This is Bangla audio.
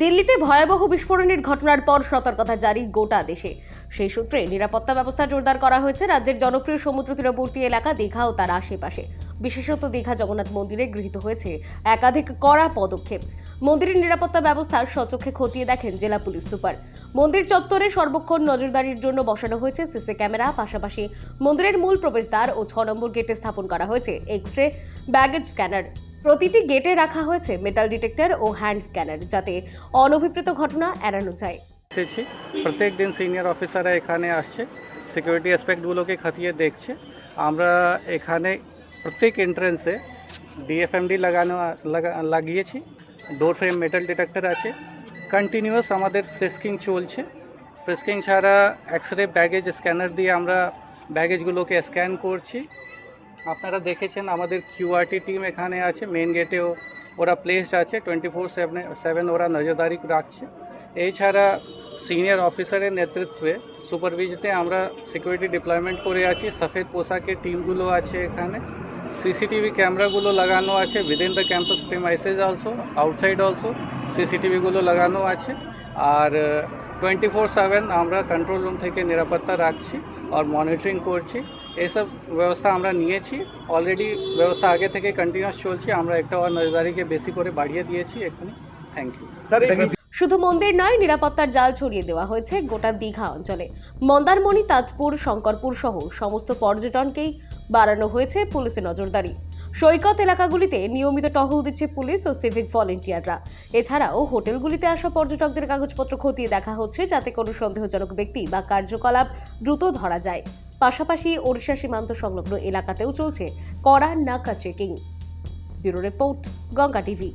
দিল্লিতে ভয়াবহ বিস্ফোরণের ঘটনার পর সতর্কতা জারি গোটা দেশে। সেই সূত্রে নিরাপত্তা ব্যবস্থা জোরদার করা হয়েছে। রাজ্যের জনপ্রিয় সমুদ্র তীরবর্তী এলাকা দীঘা ও তার আশেপাশে। বিশেষত দীঘা জগন্নাথ মন্দিরে গৃহীত হয়েছে একাধিক কড়া পদক্ষেপ। মন্দিরের নিরাপত্তা ব্যবস্থা সচক্ষে খতিয়ে দেখেন জেলা পুলিশ সুপার। মন্দির চত্বরে সর্বক্ষণ নজরদারির জন্য বসানো হয়েছে সিসি ক্যামেরা, পাশাপাশি মন্দিরের মূল প্রবেশদ্বার ও ছ নম্বর গেটে স্থাপন করা হয়েছে এক্স রে ব্যাগেজ স্ক্যানার। প্রতিটি গেটে রাখা হয়েছে মেটাল ডিটেক্টর ও হ্যান্ড স্ক্যানার যাতে অনভিপ্রেত ঘটনা এড়ানো যায়। এসেছি। প্রত্যেক দিন সিনিয়র অফিসাররা এখানে আসছে সিকিউরিটি অ্যাসপেক্টগুলোকে খতিয়ে দেখছে। আমরা এখানে প্রত্যেক এন্ট্রেন্সে ডিএফএমডি লাগানো লাগিয়েছি। ডোর ফ্রেম মেটাল ডিটেক্টর আছে। কন্টিনিউয়াস আমাদের ফ্রেস্কিং চলছে। ফ্রেস্কিং ছাড়া এক্স রে ব্যাগেজ স্ক্যানার দিয়ে আমরা ব্যাগেজগুলোকে স্ক্যান করছি। আপনারা দেখেছেন আমাদের কিউআরটি টিম এখানে আছে মেন গেটেও ওরা প্লেসড আছে টোয়েন্টি ফোর সেভেন ওরা নজরদারি রাখছে। এছাড়া সিনিয়র অফিসারের নেতৃত্বে সুপারভিজতে আমরা সিকিউরিটি ডিপ্লয়মেন্ট করে আছি, সফেদ পোশাকের টিমগুলো আছে এখানে। সিসিটিভি ক্যামেরাগুলো লাগানো আছে within the campus premises also outside also সিসিটিভিগুলো লাগানো আছে। আর টোয়েন্টি ফোর সেভেন আমরা কন্ট্রোল রুম থেকে নিরাপত্তা রাখছি আর মনিটরিং করছি। এসব ব্যবস্থা আমরা নিয়েছি। অলরেডি ব্যবস্থা আগে থেকে কন্টিনিউয়াস চলছে। আমরা একটা নজরদারিকে বেশি করে বাড়িয়ে দিয়েছি এখানে থ্যাংক ইউ শুধু মন্দির নয় নিরাপত্তার জাল ছড়িয়ে দেওয়া হয়েছে গোটা দীঘা অঞ্চলে। মন্দারমণি তাজপুর শঙ্করপুর সহ সমস্ত পর্যটনকেই বাড়ানো হয়েছে পুলিশের নজরদারি। সৈকত এলাকাগুলিতে নিয়মিত টহল দিচ্ছে পুলিশ ও সিভিক ভলেন্টিয়াররা। এছাড়াও হোটেলগুলিতে আসা পর্যটকদের কাগজপত্র খতিয়ে দেখা হচ্ছে, যাতে কোনো সন্দেহজনক ব্যক্তি বা কার্যকলাপ দ্রুত ধরা যায়। পাশাপাশি ওড়িশা সীমান্ত সংলগ্ন এলাকাতেও চলছে কড়া নাকা checking. Bureau report, Ganga TV.